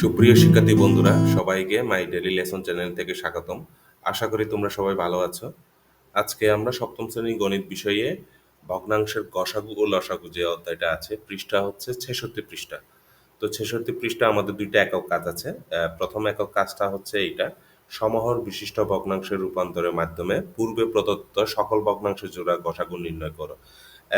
সুপ্রিয় শিক্ষার্থী বন্ধুরা, সবাইকে মাই ডেলি লেসন চ্যানেল থেকে স্বাগতম। আশা করি তোমরা সবাই ভালো আছো। আজকে আমরা সপ্তম শ্রেণি গণিত বিষয়ে ভগ্নাংশের গসাগু ও লসাগু যে অধ্যায়টা আছে, পৃষ্ঠা হচ্ছে ছেষট্টি পৃষ্ঠা। তো ছেষট্টি পৃষ্ঠা আমাদের দুইটা একক কাজ আছে। প্রথম একক কাজটা হচ্ছে এইটা, সমহর বিশিষ্ট ভগ্নাংশের রূপান্তরের মাধ্যমে পূর্বে প্রদত্ত সকল ভগ্নাংশের জোড়া গসাগু নির্ণয় করো।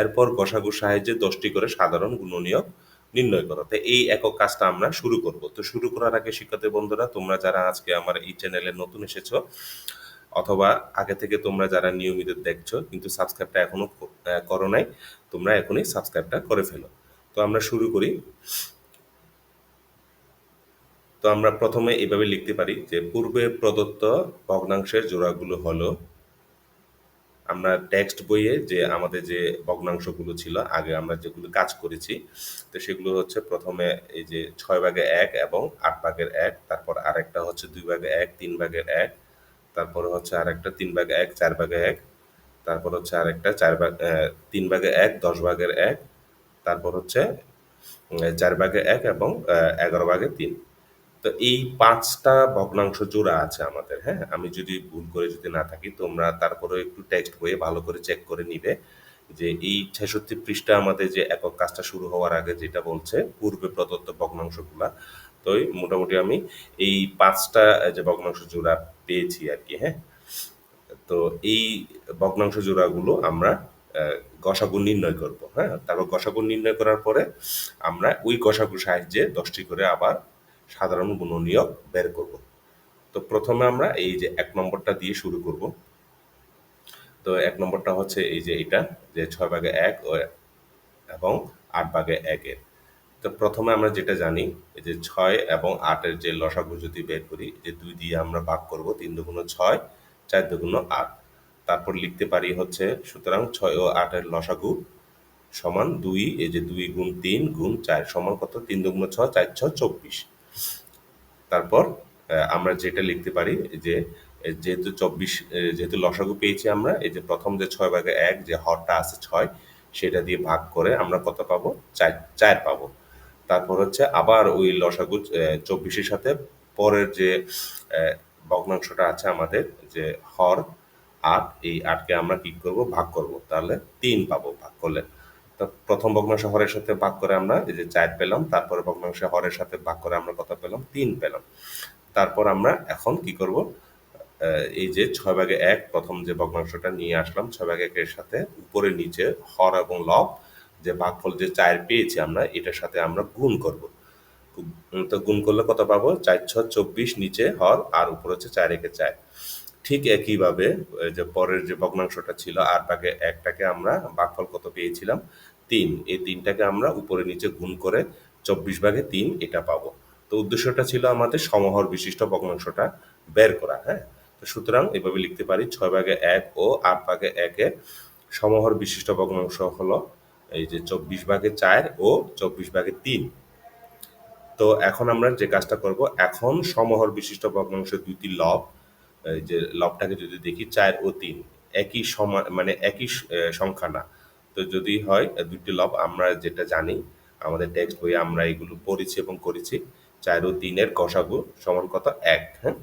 এরপর গসাগুর সাহায্যে দশটি করে সাধারণ গুণনীয়ক নির্ণয় করো। তো এই একক কাজটা আমরা শুরু করব। তো শুরু করার আগে শিক্ষার্থী বন্ধুরা, তোমরা যারা আজকে আমার এই চ্যানেলে নতুন এসেছ, অথবা আগে থেকে তোমরা যারা নিয়মিত দেখছ, কিন্তু সাবস্ক্রাইবটা এখনও করো নাই, তোমরা এখনই সাবস্ক্রাইবটা করে ফেলো। তো আমরা শুরু করি। তো আমরা প্রথমে এভাবে লিখতে পারি যে, পূর্বে প্রদত্ত ভগ্নাংশের জোড়াগুলো হলো আমরা টেক্সট বইয়ে যে আমাদের যে ভগ্নাংশগুলো ছিল, আগে আমরা যেগুলো কাজ করেছি, তো সেগুলো হচ্ছে প্রথমে এই যে ছয় ভাগে এক এবং আট ভাগের এক, তারপর আরেকটা হচ্ছে দুই ভাগে এক, তিন ভাগের এক, তারপরে হচ্ছে আরেকটা তিন ভাগে এক, চার ভাগে এক, তারপর হচ্ছে আরেকটা চার ভাগ তিন ভাগে এক, দশ ভাগের এক, তারপর হচ্ছে চার ভাগে এক এবং এগারো ভাগে তিন। তো এই পাঁচটা ভগ্নাংশ জোড়া আছে আমাদের হ্যাঁ? আমি যদি ভুল করে যদি না থাকি, তোমরা তারপরে একটু টেক্সট বইয়ে ভালো করে চেক করে নিবে যে এই ছেষট্টি পৃষ্ঠা আমাদের যে একক কাজটা শুরু হওয়ার আগে যেটা বলছে, পূর্বে প্রদত্ত ভগ্নাংশগুলা। তো মোটামুটি আমি এই পাঁচটা যে ভগ্নাংশ জোড়া পেয়েছি আর কি হ্যাঁ? তো এই ভগ্নাংশ জোড়াগুলো আমরা গসাগু নির্ণয় করব হ্যাঁ? তারপর গসাগু নির্ণয় করার পরে আমরা ওই গসাগুর সাহায্যে দশটি করে আবার সাধারণ গুণনীয়ক বের করব। তো প্রথমে আমরা এই যে এক নম্বরটা দিয়ে শুরু করব। তো এক নম্বরটা হচ্ছে এই যে এটা, যে ছয় ভাগে এক এবং আট ভাগে একের তো প্রথমে আমরা যেটা জানি, এই যে ছয় এবং আটের যে লসাগু যদি বের করি যে দুই দিয়ে আমরা ভাগ করব, তিন দুগুণ ছয়, চার দুগুণ আট। তারপর লিখতে পারি হচ্ছে, সুতরাং ছয় ও আটের লসাগু সমান দুই, এই যে দুই গুণ তিন গুণ চার, সমান কত? তিন দুগুণ ছয়, চার ছয় চব্বিশ। তারপর আমরা যেটা লিখতে পারি যে, যেহেতু চব্বিশ যেহেতু লসাগু পেয়েছি আমরা, এই যে প্রথম যে ছয় ভাগে এক যে হরটা আছে ছয়, সেটা দিয়ে ভাগ করে আমরা কত পাবো? চার চার পাবো। তারপর হচ্ছে আবার ওই লসাগু চব্বিশের সাথে পরের যে ভগ্নাংশটা আছে আমাদের যে হর আট, এই আটকে আমরা কি করব? ভাগ করব। তাহলে তিন পাবো ভাগ করলে। প্রথম ভগ্নাংশ হরের সাথে ভাগ করে আমরা এই যে চার পেলাম, তারপরে ভগ্নাংশ হরের সাথে ভাগ করে আমরা কত পেলাম? তিন পেলাম। তারপর আমরা এখন কি করব? এই যে ছয় ভাগে এক, প্রথম যে ভগ্নাংশটা নিয়ে আসলাম, ছয় ভাগে একের সাথে উপরে নিচে হর এবং লব, যে ভাগফল যে চার পেয়েছি আমরা, এটার সাথে আমরা গুণ করব। তো গুণ করলে কত পাবো? চার ছ, চব্বিশ, নিচে হর, আর উপরে হচ্ছে চার একে চার। ঠিক একইভাবে যে পরের যে ভগ্নাংশটা ছিল আর ভাগে একটাকে আমরা ভাগফল কত পেয়েছিলাম? তিন। এই তিনটাকে আমরা উপরে নিচে গুণ করে চব্বিশ ভাগে তিন এটা পাবো। তো উদ্দেশ্যটা ছিল আমাদের সমহর বিশিষ্ট ভগ্নাংশটা বের করা হ্যাঁ? তো সুতরাং এভাবে লিখতে পারি, ছয় ভাগে এক ও আট ভাগে একের সমহর বিশিষ্ট ভগ্নাংশ হলো এই যে চব্বিশ ভাগে চার ও চব্বিশ ভাগে তিন। তো এখন আমরা যে কাজটা করব, এখন সমহর বিশিষ্ট ভগ্নাংশের দুইটি লব যে লবটাকে যদি দেখি চার ও তিন একই সমান মানে একই সংখ্যা না। তো যদি হয় এ, দুইটি লব আমরা যেটা জানি আমাদের টেক্সট বইয়ে আমরা এগুলো পড়েছি এবং করেছি চার ও তিনের গসাগু সমান কত? এক হ্যাঁ?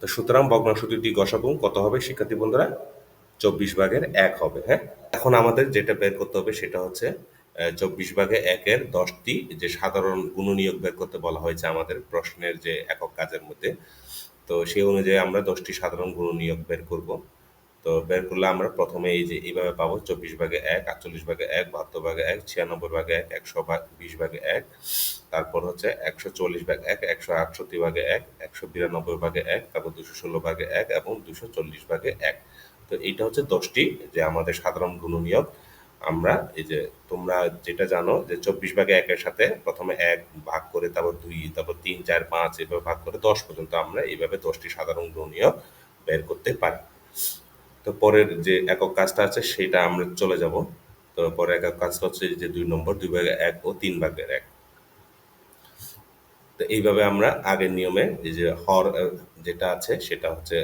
তো সুতরাং ভগ্নাংশ দুটি গসাগু কত হবে? শিক্ষার্থী বন্ধুরা চব্বিশ ভাগের এক হবে হ্যাঁ? এখন আমাদের যেটা বের করতে হবে সেটা হচ্ছে চব্বিশ ভাগে একের দশটি যে সাধারণ গুণনীয়ক বের করতে বলা হয়েছে আমাদের প্রশ্নের যে একক কাজের মধ্যে তো সেই অনুযায়ী আমরা দশটি সাধারণ গুণ নিয়োগ বের করব। তো বের করলে আমরা প্রথমে এই যে এইভাবে পাবো, চব্বিশ ভাগে এক, আটচল্লিশ ভাগে এক, বাহাত্তর ভাগে এক, ছিয়ানব্বই ভাগে এক, একশো বিশ ভাগে এক, তারপর হচ্ছে একশো চল্লিশ ভাগে এক, একশো আটষট্টি ভাগে এক, একশো বিরানব্বই ভাগে এক, তারপর দুশো ষোলো ভাগে এক এবং দুশো চল্লিশ ভাগে এক। তো এইটা হচ্ছে দশটি যে আমাদের সাধারণ গুণনীয়ক আমরা, এই যে তোমরা যেটা জানো যে চব্বিশ ভাগে একের সাথে প্রথমে এক ভাগ করে, তারপর দুই, তারপর তিন, চার, পাঁচ, এভাবে ভাগ করে দশ পর্যন্ত আমরা এইভাবে দশটি সাধারণ গুণনীয়ক বের করতে পারি। তো পরের যে একক কাজটা আছে, সেটা আমরা চলে যাব। তো পরে একক কাজটা হচ্ছে যে দুই নম্বর, দুই ভাগে এক ও তিন ভাগের এক। তো এইভাবে আমরা আগের নিয়মে এই যে হর যেটা আছে সেটা হচ্ছে,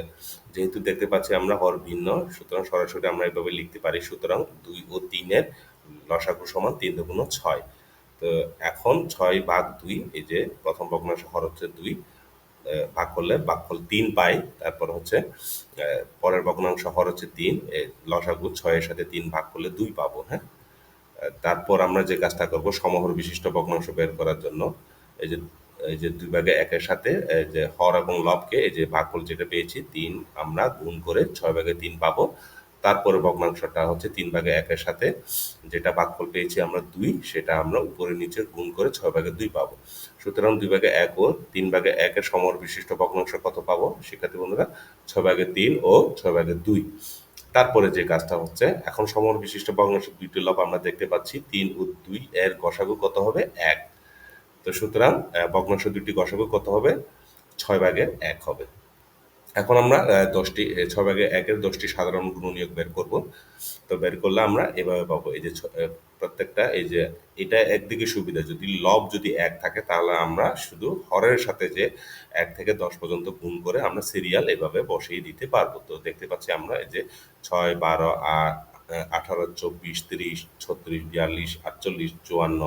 যেহেতু দেখতে পাচ্ছি আমরা হর ভিন্ন, সুতরাং সরাসরি আমরা এইভাবে লিখতে পারি, সুতরাং দুই ও তিনের লসাগু সমান তিন দুগুণ ছয়। তো এখন ছয় ভাগ দুই, এই যে প্রথম ভগ্নাংশ হর হচ্ছে দুই ভাগ করলে ভাগফল তিন পাই, তারপর হচ্ছে পরের ভগ্নাংশ হর হচ্ছে তিন লসাগু ছয়ের সাথে তিন ভাগ করলে দুই পাবো হ্যাঁ? তারপর আমরা যে কাজটা করব, সমহর বিশিষ্ট ভগ্নাংশ বের করার জন্য, এই যে এই যে দুই ভাগে একের সাথে যে হর এবং লবকে, এই যে ভাগফল যেটা পেয়েছি, তিন আমরা গুণ করে ছয় ভাগে তিন পাবো। তারপরে ভগ্নাংশটা হচ্ছে তিন ভাগে একের সাথে, যেটা ভাগফল পেয়েছি আমরা দুই, সেটা আমরা উপরে নিচে গুণ করে ছয় ভাগে দুই পাবো। সুতরাং দুই ভাগে এক ও তিন ভাগে একের সমর বিশিষ্ট ভগ্নাংশ কত পাবো? শিক্ষার্থী বন্ধুরা, ছয় ভাগে তিন ও ছয় ভাগে দুই। তারপরে যে কাজটা হচ্ছে, এখন সমর বিশিষ্ট ভগ্নাংশ দুইটি লব আমরা দেখতে পাচ্ছি, তিন ও দুই এর গসাগু কত হবে? এক। তো সুতরাং ভগ্নাংশ দুইটি গসাগু কত হবে? ছয় ভাগের এক হবে। এখন আমরা দশটি ছয় ভাগে একের দশটি সাধারণ গুণনীয়ক বের করব। তো বের করলে আমরা এভাবে পাবো। এই যে প্রত্যেকটা, এই যে এটা একদিকে সুবিধা, যদি লব যদি এক থাকে, তাহলে আমরা শুধু হরের সাথে যে এক থেকে দশ পর্যন্ত গুণ করে আমরা সিরিয়াল এভাবে বসিয়ে দিতে পারব। তো দেখতে পাচ্ছি আমরা, এই যে ছয়, বারো, আট, আঠারো, চব্বিশ, তিরিশ, ছত্রিশ, বিয়াল্লিশ, আটচল্লিশ, চুয়ান্ন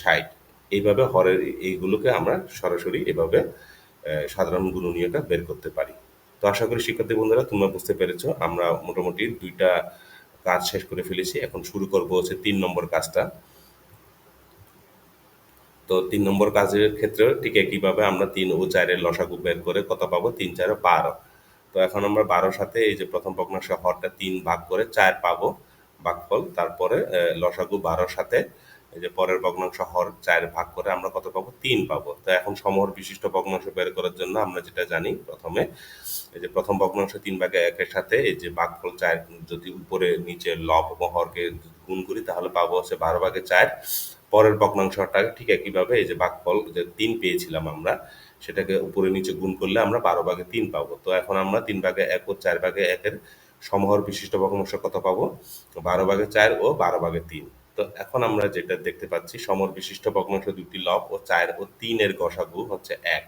ষাট। এইভাবে হরের এইগুলোকে আমরা সরাসরি এভাবে সাধারণ গুণনীয়টা বের করতে পারি। তো আশা করি শিক্ষার্থী বন্ধুরা, তোমরা বুঝতে পেরেছ, আমরা মোটামুটি দুইটা কাজ শেষ করে ফেলেছি। এখন শুরু করব হচ্ছে তিন নম্বর কাজটা। তো তিন নম্বর কাজের ক্ষেত্রে ঠিক একইভাবে আমরা তিন ও চারের লসাগু বের করে কত পাবো? তিন, চারে বারো। তো এখন আমরা বারোর সাথে এই যে প্রথম ভগ্নাংশ হরটা তিন ভাগ করে চার পাবো, ভাগফল। তারপরে লসাগু বারোর সাথে এই যে পরের ভগ্নাংশ হর চার ভাগ করে আমরা কত পাবো? তিন পাবো। তো এখন সমহর বিশিষ্ট ভগ্নাংশ বের করার জন্য আমরা যেটা জানি প্রথমে, এই যে প্রথম ভগ্নাংশ তিন ভাগে একের সাথে এই যে ভাগফল চার, যদি উপরে নিচে লব এবং হরকে গুণ করি তাহলে পাবো হচ্ছে বারো ভাগে চার। পরের ভগ্নাংশটা ঠিক একইভাবে এই যে ভাগফল যে তিন পেয়েছিলাম আমরা, সেটাকে উপরে নিচে গুণ করলে আমরা বারো ভাগে তিন পাবো। তো এখন আমরা তিন ভাগে এক ও চার ভাগে একের সমহর বিশিষ্ট ভগ্নাংশ কত পাবো? বারো ভাগে চার ও বারো ভাগে তিন। তো এখন আমরা যেটা দেখতে পাচ্ছি, সমর বিশিষ্ট ভগ্নাংশ দুটি লব ও চার ও তিনের গসাগু হচ্ছে এক।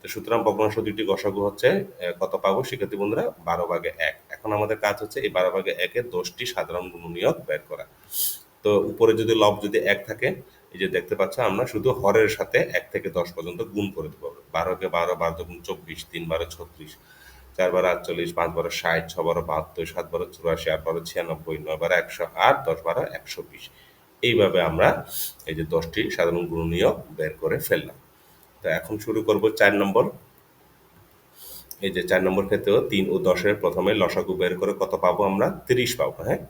তো সুতরাং ভগ্নাংশ দুইটি গসাগু হচ্ছে কত পাবো? শিক্ষার্থী বন্ধুরা, বারো ভাগে এক। এখন আমাদের কাজ হচ্ছে এই বারো ভাগে একের দশটি সাধারণ গুণনীয়ক বের করা। তো উপরে যদি লব যদি এক থাকে, এই যে দেখতে পাচ্ছ আমরা শুধু হরের সাথে এক থেকে দশ পর্যন্ত গুণ করে দেবো। বারোকে বারো বারো গুণ চব্বিশ, তিন বারো ছত্রিশ। চার বারো আটচল্লিশ পাঁচ বারো ষাট ছ বারো বাহাত্তর সাত বারো চুরাশি আট বারো ছিয়ানব্বই নয় বারো একশো আট দশ বারো একশো বিশ। এইভাবে আমরা এই যে দশটি সাধারণ গুণনীয়ক বের করে ফেললাম। তো এখন শুরু করব চার নম্বর। এই যে চার নম্বর ক্ষেত্রেও তিন ও দশের প্রথমে লসাগু বের করে কত পাবো আমরা? তিরিশ পাবো হ্যাঁ?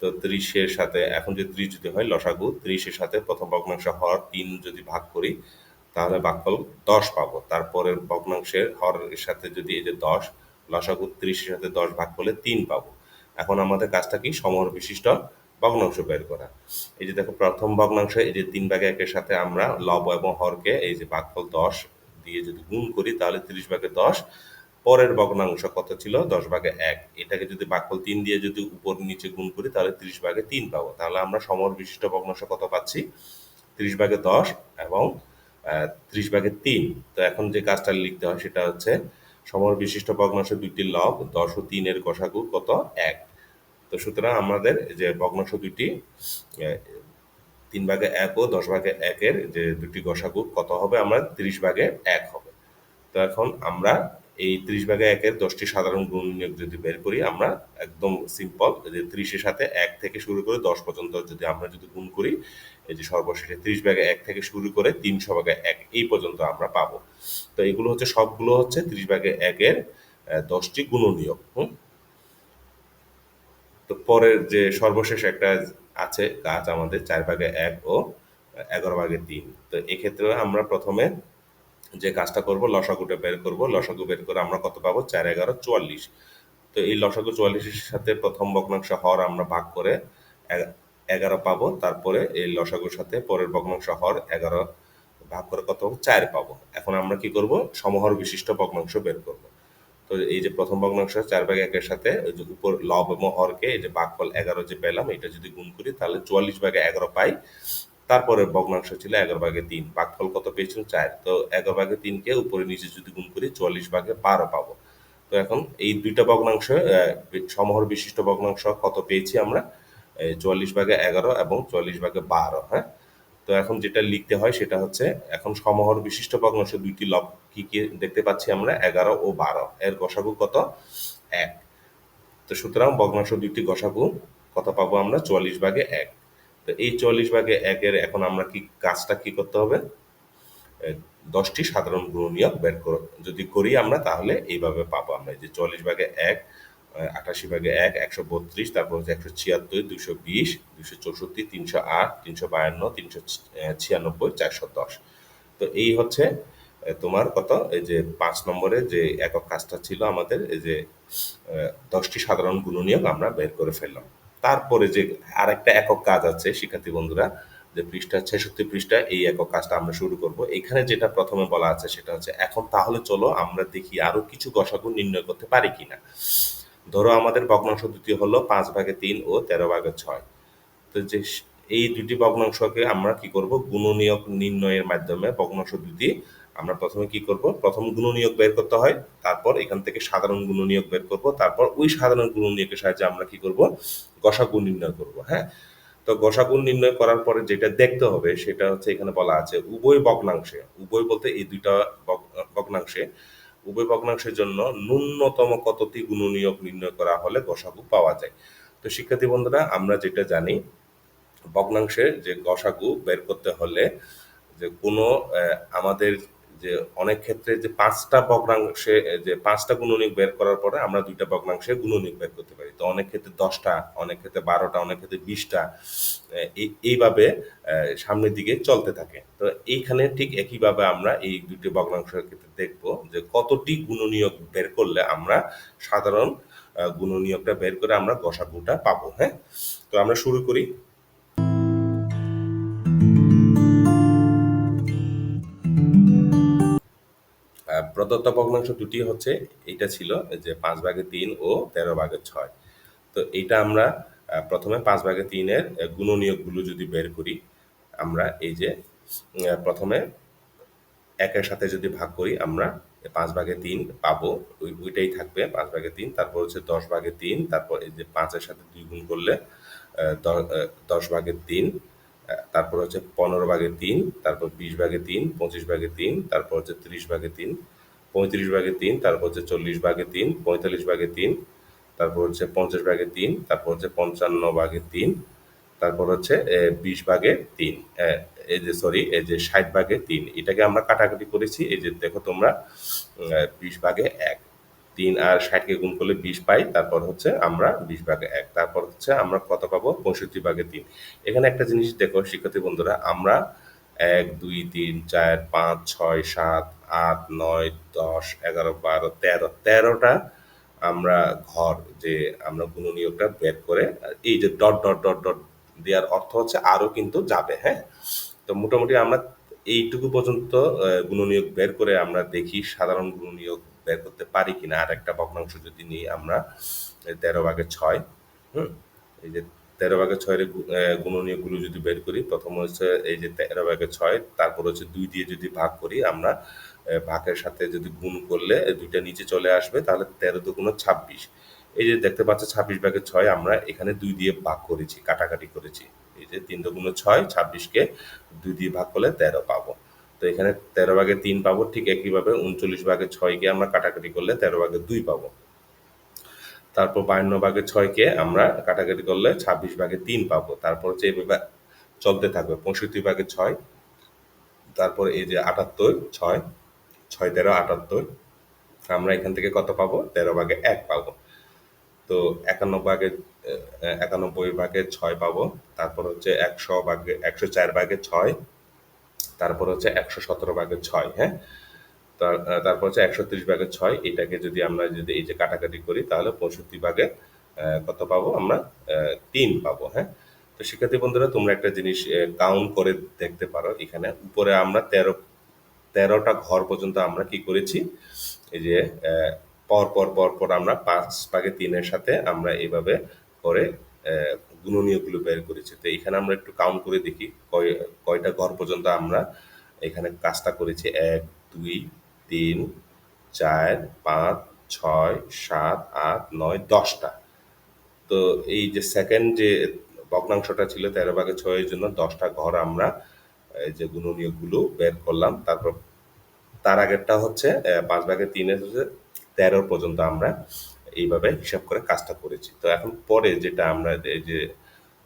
তো ত্রিশের সাথে, এখন যদি ত্রিশ যদি হয় লসাগু, ত্রিশের সাথে প্রথম ভগ্নাংশ হর তিন যদি ভাগ করি, তাহলে ভাগফল দশ পাবো। তারপরের ভগ্নাংশের হরের সাথে যদি এই যে দশ লসাগু ত্রিশের সাথে দশ ভাগ করলে তিন পাবো। এখন আমাদের কাজটা কি? সমর বিশিষ্ট ভগ্নাংশ বের করা। এই যে দেখো, প্রথম ভগ্নাংশ এই যে তিন ভাগে একের সাথে আমরা লব এবং হরকে এই যে ভাগফল দশ দিয়ে যদি গুণ করি, তাহলে ত্রিশ ভাগে দশ। পরের ভগ্নাংশ কত ছিল? দশ ভাগে এক। এটাকে যদি ভাগফল তিন দিয়ে যদি উপর নিচে গুণ করি, তাহলে ত্রিশ ভাগে তিন পাবো। তাহলে আমরা সমর বিশিষ্ট ভগ্নাংশ কত পাচ্ছি? ত্রিশ ভাগে দশ এবং ত্রিশ ভাগে তিন। তো এখন যে কাজটা লিখতে হয়, সেটা হচ্ছে সমর বিশিষ্ট ভগ্নাংশ দুইটি লব, দশ ও তিনের গসাগু কত? এক। তো সুতরাং আমাদের যে ভগ্নাংশ দুইটি তিন ভাগে এক ও দশ ভাগে একের যে দুটি গসাগু কত হবে? আমরা তিরিশ ভাগে এক হবে। তো এখন আমরা এই ত্রিশ ভাগে একের দশটি সাধারণ গুণনীয়ক যদি বের করি, আমরা একদম সিম্পল যে ত্রিশের সাথে এক থেকে শুরু করে দশ পর্যন্ত যদি আমরা যদি গুণ করি, এই যে সর্বশেষে ত্রিশ ভাগে এক থেকে শুরু করে তিনশো ভাগে এক এই পর্যন্ত আমরা পাবো। তো এগুলো হচ্ছে, সবগুলো হচ্ছে ত্রিশ ভাগে একের দশটি গুণনীয়ক, হুম? তো পরের যে সর্বশেষ একটা আছে, কাজ আমাদের চার ভাগে এক ও এগারো ভাগে তিন। তো এক্ষেত্রে আমরা প্রথমে যে কাজটা করব, লসাগুটা বের করব, লসাগু বের করে আমরা কত পাবো? চার এগারো চুয়াল্লিশ। তো এই লসাগু চুয়াল্লিশের সাথে প্রথম ভগ্নাংশ হর আমরা ভাগ করে এগারো পাবো। তারপরে এই লসাগুর সাথে পরের ভগ্নাংশ হর এগারো ভাগ করে কত চার পাবো। এখন আমরা কি করব? সমহর বিশিষ্ট ভগ্নাংশ বের করব। তো এই যে প্রথম ভগ্নাংশ চার ভাগ একের সাথে, ওই যে উপর লব এবং হরকে এই যে ভাগফল এগারো যে পেলাম, এটা যদি গুণ করি, তাহলে চুয়াল্লিশ ভাগে এগারো পাই। তারপরে ভগ্নাংশ ছিল এগারো ভাগে তিন। ভাগফল কত পেয়েছিল? চার। তো এগারো ভাগে তিনকে উপরে নিচে যদি গুণ করি চুয়াল্লিশ ভাগে বারো পাবো। তো এখন এই দুইটা ভগ্নাংশ সমহর বিশিষ্ট ভগ্নাংশ কত পেয়েছি আমরা? চুয়াল্লিশ ভাগে এগারো এবং চুয়াল্লিশ ভাগে বারো হ্যাঁ? তো এখন যেটা লিখতে হয় সেটা হচ্ছে, এখন সমহর বিশিষ্ট ভগ্নাংশ দুইটি লব কি কি দেখতে পাচ্ছি আমরা? এগারো ও বারো। এর গসাগু কত? এক। তো সুতরাং ভগ্নাংশ দুইটি গসাগু কত পাবো আমরা? চুয়াল্লিশ ভাগে এক। তো এই চল্লিশ ভাগে একের এখন আমরা কি কাজটা কি করতে হবে? দশটি সাধারণ গুণনীয়ক বের কর, যদি করি আমরা তাহলে এইভাবে পাবো আমরা। যে চল্লিশ ভাগে এক আটাশি ভাগে এক, একশো বত্রিশ, তারপর হচ্ছে একশো ছিয়াত্তর, দুশো বিশ, দুশো চৌষট্টি, তিনশো আট, তিনশো বায়ান্ন, তিনশো ছিয়ানব্বই, চারশো দশ। তো এই হচ্ছে তোমার কত? এই যে পাঁচ নম্বরে যে একক কাজটা ছিল আমাদের, এই যে দশটি সাধারণ গুণনীয়ক আমরা বের করে ফেললাম। তারপরে যে আরেকটা একক কাজ আছে, শিক্ষার্থী বন্ধুরা, যে পৃষ্ঠা ছেষট্টি পৃষ্ঠা, এই একক কাজটা আমরা শুরু করব। এখানে যেটা প্রথমে বলা আছে সেটা হচ্ছে, এখন তাহলে চলো আমরা দেখি আরও কিছু গসাগু নির্ণয় করতে পারি কিনা। ধরো আমাদের ভগ্নাংশ দুটি হলো পাঁচ ভাগে তিন ও তেরো ভাগে ছয়। তো যে এই দুটি ভগ্নাংশকে আমরা কি করব? গুণনীয়ক নির্ণয়ের মাধ্যমে ভগ্নাংশ দুটি আমরা প্রথমে কি করব? প্রথম গুণনীয়ক বের করতে হয়, তারপর এখান থেকে সাধারণ গুণনীয়ক বের করব, তারপর ওই সাধারণ গুণনীয়কের সাহায্যে আমরা কি করব? গসাগু নির্ণয় করব হ্যাঁ? তো গসাগু নির্ণয় করার পরে যেটা দেখতে হবে, সেটা হচ্ছে এখানে বলা আছে উভয় ভগ্নাংশে। উভয় বলতে এই দুইটা ভগ্নাংশে। উভয় ভগ্নাংশের জন্য ন্যূনতম কতটি গুণনীয়ক নির্ণয় করা হলে গসাগু পাওয়া যায়? তো শিক্ষার্থী বন্ধুরা, আমরা যেটা জানি ভগ্নাংশের যে গসাগু বের করতে হলে যে কোনো আমাদের যে অনেক ক্ষেত্রে যে পাঁচটা ভগ্নাংশে, যে পাঁচটা গুণনীয়ক বের করার পরে আমরা দুইটা ভগ্নাংশে গুণনীয়ক বের করতে পারি। তো অনেক ক্ষেত্রে দশটা, অনেক ক্ষেত্রে বারোটা, অনেক ক্ষেত্রে বিশটা এই- এইভাবে সামনের দিকে চলতে থাকে। তো এইখানে ঠিক একইভাবে আমরা এই দুটি ভগ্নাংশের ক্ষেত্রে দেখব যে কতটি গুণনীয়ক বের করলে আমরা সাধারণ গুণনীয়কটা বের করে আমরা গসাগুটা পাবো হ্যাঁ? তো আমরা শুরু করি। প্রদত্ত ভগ্নাংশ দুটি হচ্ছে, এইটা ছিল যে পাঁচ ভাগে তিন ও তেরো ভাগে ছয়। তো এইটা আমরা প্রথমে পাঁচ ভাগে তিনের গুণনীয়কগুলো যদি বের করি, আমরা এই যে প্রথমে একের সাথে যদি ভাগ করি, আমরা পাঁচ ভাগে তিন পাবো, ওই, ওইটাই থাকবে পাঁচ ভাগে তিন। তারপর হচ্ছে দশ ভাগে তিন, তারপর এই যে পাঁচের সাথে দুই গুণ করলে দশ ভাগের তিন তারপর হচ্ছে পনেরো ভাগে তিন, তারপর বিশ ভাগে তিন, পঁচিশ ভাগে তিন, তারপর হচ্ছে ত্রিশ ভাগে তিন পঁয়ত্রিশ ভাগে তিন, তারপর হচ্ছে চল্লিশ ভাগে তিন, পঁয়তাল্লিশ ভাগে তিন, তারপর হচ্ছে পঞ্চাশ ভাগে তিন, তারপর হচ্ছে পঞ্চান্ন ভাগে তিন, তারপর হচ্ছে বিশ ভাগে তিন এই যে সরি এই যে ষাট ভাগে তিন, এটাকে আমরা কাটাকাটি করেছি, এই যে দেখো তোমরা বিশ ভাগে এক, তিন আর ষাটকে গুণ করলে বিশ পাই, তারপর হচ্ছে আমরা বিশ ভাগে এক, তারপর হচ্ছে আমরা কত পাবো? পঁয়ষট্টি ভাগে তিন, এখানে একটা জিনিস দেখো শিক্ষার্থী বন্ধুরা, আমরা এক, দুই, তিন, চার, পাঁচ, ছয়, সাত আট, নয়, দশ, এগারো, বারো, তেরো, তেরোটা আমরা ঘর যে আমরা গুণনীয়কটা বের করে, এই যে ডট ডট ডট ডট দেওয়ার অর্থ হচ্ছে আরও কিন্তু যাবে হ্যাঁ? তো মোটামুটি আমরা এইটুকু পর্যন্ত গুণনীয়ক বের করে আমরা দেখি সাধারণ গুণনীয়ক বের করতে পারি কিনা। আর একটা ভগ্নাংশ যদি নিই আমরা তেরো ভাগে ছয়, হুম? এই যে তেরো ভাগে ছয়ের গুণনীয়কগুলো যদি বের করি, প্রথম হচ্ছে এই যে তেরো ভাগে ছয়, তারপর হচ্ছে দুই দিয়ে যদি ভাগ করি আমরা ভাগের সাথে যদি গুণ করলে দুইটা নিচে চলে আসবে, তাহলে তেরো দুগুণ ছাব্বিশ। এই যে দেখতে পাচ্ছ, ছাব্বিশ ভাগে ছয় আমরা এখানে দুই দিয়ে ভাগ করেছি, কাটাকাটি করেছি। এই যে তিন দুগুণ ছয়, ছাব্বিশকে দুই দিয়ে ভাগ করলে তেরো পাবো। তো এখানে তেরো ভাগে তিন পাবো, ঠিক একইভাবে উনচল্লিশ ভাগে ছয়কে আমরা কাটাকাটি করলে তেরো ভাগে দুই পাবো। তারপর বায়ান্ন ভাগে ছয়কে আমরা কাটাকাটি করলে ছাব্বিশ ভাগে তিন পাবো। তারপর হচ্ছে এইভাবে চলতে থাকবে, পঁয়ষট্টি ভাগে ছয়, তারপর এই যে আটাত্তর, ছয় ছয়, তেরো, আটাত্তর। আমরা এখান থেকে কত পাবো? তেরো ভাগে এক পাবো। তো একান্ন ভাগে একানব্বই ভাগে ছয় পাবো। তারপর হচ্ছে একশো ভাগে, একশো চার ভাগে ছয়। তারপর হচ্ছে একশো সতেরো ভাগে ছয় হ্যাঁ? তার তারপর হচ্ছে একশো ত্রিশ ভাগে ছয়। এটাকে যদি আমরা যদি এই যে কাটাকাটি করি, তাহলে পঁয়ষট্টি ভাগে কত পাবো আমরা? তিন পাবো হ্যাঁ? তো শিক্ষার্থী বন্ধুরা, তোমরা একটা জিনিস কাউন্ট করে দেখতে পারো। এখানে উপরে আমরা তেরো তেরোটা ঘর পর্যন্ত আমরা কি করেছি? এই যে পর পর পর পর আমরা পাঁচ ভাগে তিনের সাথে আমরা এইভাবে করে আহ, গুণনীয়কগুলো বের করেছি। তো এখানে আমরা একটু কাউন্ট করে দেখি কয় কয়টা ঘর পর্যন্ত আমরা এখানে কাজটা করেছি। এক দুই তিন চার পাঁচ ছয় সাত আট নয় দশটা। তো এই যে সেকেন্ড যে ভগ্নাংশটা ছিল তেরো ভাগে ছয়ের জন্য দশটা ঘর আমরা যে গুণনীয়কগুলো বের করলাম, তারপর তার আগেরটা হচ্ছে পাঁচ ভাগের তিনের হচ্ছে তেরো পর্যন্ত আমরা এইভাবে হিসাব করে কাজটা করেছি। তো এখন পরে যেটা আমরা এই যে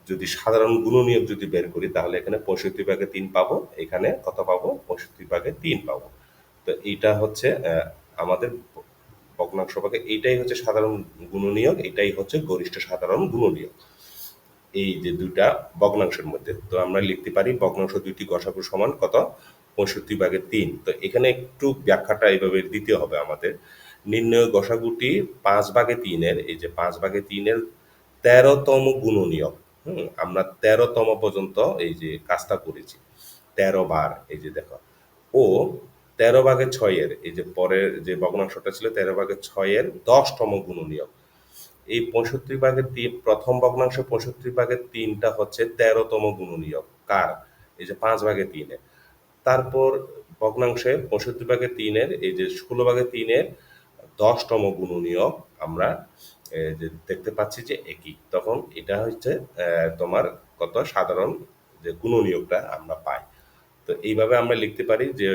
যদি সাধারণ গুণনীয়ক যদি বের করি, তাহলে এখানে পঁয়ষট্টি ভাগে তিন পাবো, এখানে কত পাবো? পঁয়ষট্টি ভাগে তিন পাবো। তো এইটা হচ্ছে আমাদের ভগ্নাংশ ভাগে এইটাই হচ্ছে সাধারণ গুণনীয়ক এটাই হচ্ছে গরিষ্ঠ সাধারণ গুণনীয়ক। এই যে দুইটা ভগ্নাংশের মধ্যে। তো আমরা লিখতে পারি ভগ্নাংশ দুইটি গসাগু সমান কত? পঁয়ষট্টি ভাগের তিন। তো এখানে একটু ব্যাখ্যাটা এইভাবে দিতে হবে আমাদের। নির্ণয় গসাগুটি পাঁচ ভাগে তিনের, এই যে পাঁচ ভাগে তিনের তেরোতম গুণনীয়ক। হুম, আমরা তেরোতম পর্যন্ত এই যে কাজটা করেছি। তেরো বার, এই যে দেখো। ও তেরো ভাগে ছয়ের, এই যে পরের যে ভগ্নাংশটা ছিল তেরো ভাগে ছয়ের দশতম গুণনীয়ক। এই পঁয়ষট্টি ভাগের তিন, প্রথম ভগ্নাংশ পঁয়ষট্টি ভাগের তিনটা হচ্ছে তেরোতম গুণনীয়ক। কার? এই যে পাঁচ ভাগে তিনে। তারপর ভগ্নাংশে পঁয়ষট্টি ভাগের তিনের, এই যে ষোলো ভাগে তিনের দশতম গুণনীয়ক আমরা যে দেখতে পাচ্ছি যে একই। তখন এটা হচ্ছে তোমার কত? সাধারণ যে গুণনীয়কটা আমরা পাই। তো এইভাবে আমরা লিখতে পারি যে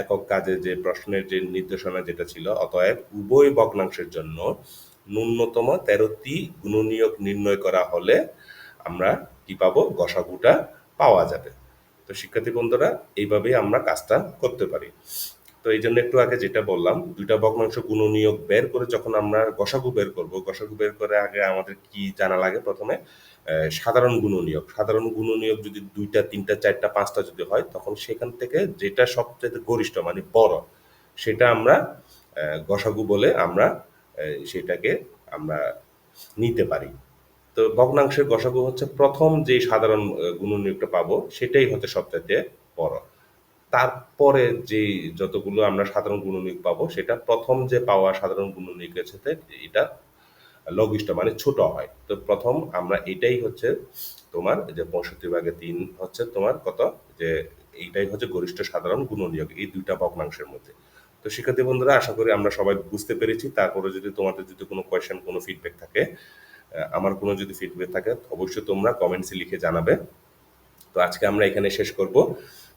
একক কাজে যে প্রশ্নের যে নির্দেশনা যেটা ছিল, অতএব উভয় ভগ্নাংশের জন্য ন্যূনতম তেরোটি গুণনীয়ক নির্ণয় করা হলে আমরা কি পাবো? গসাগুটা পাওয়া যাবে। তো শিক্ষার্থী বন্ধুরা, এইভাবেই আমরা কাজটা করতে পারি। তো এই জন্য একটু আগে যেটা বললাম, দুইটা ভগ্নাংশ গুণনীয়ক বের করে যখন আমরা গসাগু বের করব, গসাগু বের করে আগে আমাদের কি জানা লাগে প্রথমে? সাধারণ গুণনীয়ক। সাধারণ গুণনীয়ক যদি দুইটা, তিনটা, চারটা, পাঁচটা যদি হয়, তখন সেখান থেকে যেটা সবচেয়ে গরিষ্ঠ মানে বড়, সেটা আমরা গসাগু বলে আমরা সেটাকে আমরা নিতে পারি। তো ভগ্নাংশের গসাগু হচ্ছে প্রথম যে সাধারণ গুণনীয়কটা পাবো, সেটাই হচ্ছে সবচাইতে বড়। তারপরে যে যতগুলো আমরা সাধারণ গুণনীয়ক পাবো, সেটা প্রথম যে পাওয়া সাধারণ গুণনীয়কের সাথে এটা লঘিষ্ঠ মানে ছোট হয়। তো প্রথম আমরা এটাই হচ্ছে তোমার যে পঁয়ষট্টি ভাগে তিন হচ্ছে তোমার কত? যে এইটাই হচ্ছে গরিষ্ঠ সাধারণ গুণনীয়ক, এই দুইটা ভগ্নাংশের মধ্যে। তো শিক্ষার্থী বন্ধুরা, আশা করি আমরা সবাই বুঝতে পেরেছি। তারপরে যদি তোমাদের যদি কোনো কোয়েশ্চেন কোনো ফিডব্যাক থাকে আমার কোনো যদি ফিডব্যাক থাকে, অবশ্যই তোমরা কমেন্টসে লিখে জানাবে। তো আজকে আমরা এখানে শেষ করব।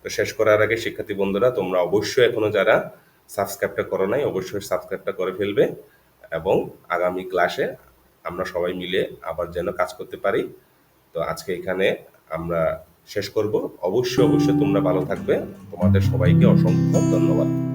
তো শেষ করার আগে শিক্ষার্থী বন্ধুরা, তোমরা অবশ্যই এখনও যারা সাবস্ক্রাইবটা করো নাই, অবশ্যই সাবস্ক্রাইবটা করে ফেলবে এবং আগামী ক্লাসে আমরা সবাই মিলে আবার যেন কাজ করতে পারি। তো আজকে এখানে আমরা শেষ করব। অবশ্যই অবশ্যই তোমরা ভালো থাকবে। তোমাদের সবাইকে অসংখ্য ধন্যবাদ।